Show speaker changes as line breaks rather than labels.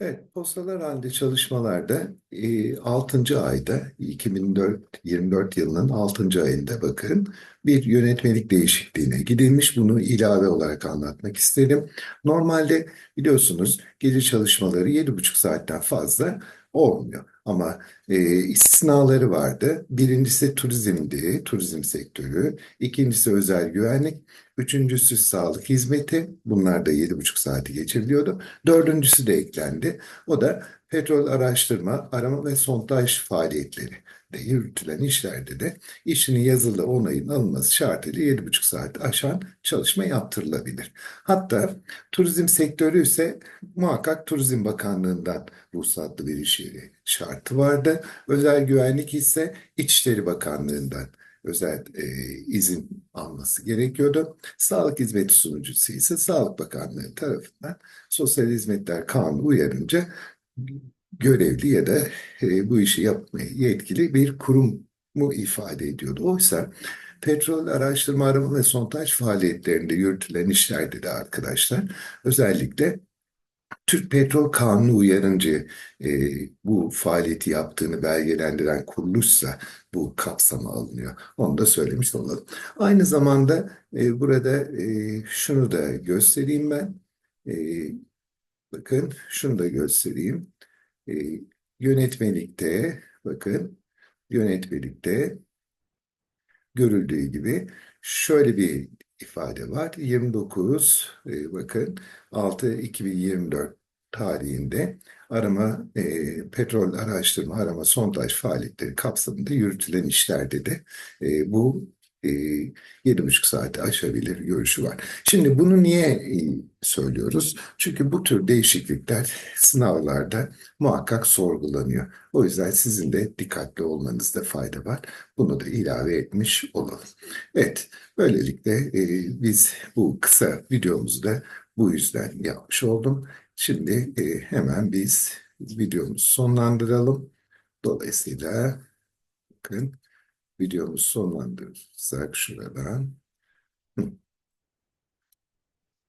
Evet, postalar halinde çalışmalarda e, 6. ayda 2024 yılının 6. ayında bakın bir yönetmelik değişikliğine gidilmiş. Bunu ilave olarak anlatmak isterim. Normalde biliyorsunuz gece çalışmaları 7,5 saatten fazla olmuyor. Ama e, istisnaları vardı. Birincisi turizmdi, turizm sektörü. İkincisi özel güvenlik. Üçüncüsü sağlık hizmeti. Bunlar da 7,5 saati geçiriliyordu. Dördüncüsü de eklendi. O da petrol araştırma, arama ve sondaj faaliyetleri de yürütülen işlerde de işinin yazılı onayın alınması şartıyla 7,5 saat aşan çalışma yaptırılabilir. Hatta turizm sektörü ise muhakkak Turizm Bakanlığı'ndan ruhsatlı bir iş yeri şartı vardı. Özel güvenlik ise İçişleri Bakanlığı'ndan özel e, izin alması gerekiyordu. Sağlık hizmeti sunucusu ise Sağlık Bakanlığı tarafından Sosyal Hizmetler Kanunu uyarınca görevli ya da e, bu işi yapmaya yetkili bir kurumu ifade ediyordu. Oysa petrol araştırma arama ve sondaj faaliyetlerinde yürütülen işlerde de arkadaşlar özellikle Türk Petrol Kanunu uyarınca e, bu faaliyeti yaptığını belgelendiren kuruluşsa bu kapsama alınıyor. Onu da söylemiş olalım. Aynı zamanda e, burada e, şunu da göstereyim ben. E, bakın şunu da göstereyim. E, yönetmelikte bakın yönetmelikte görüldüğü gibi şöyle bir ifade var. 29 e, bakın 6 2024 tarihinde arama e, petrol araştırma arama sondaj faaliyetleri kapsamında yürütülen işlerde de e, bu e, 7,5 saati aşabilir görüşü var. Şimdi bunu niye e, söylüyoruz? Çünkü bu tür değişiklikler sınavlarda muhakkak sorgulanıyor. O yüzden sizin de dikkatli olmanızda fayda var. Bunu da ilave etmiş olalım. Evet, böylelikle e, biz bu kısa videomuzu da bu yüzden yapmış oldum. Şimdi e, hemen biz videomuzu sonlandıralım. Dolayısıyla bakın videomuzu sonlandırırsak şuradan. Hı.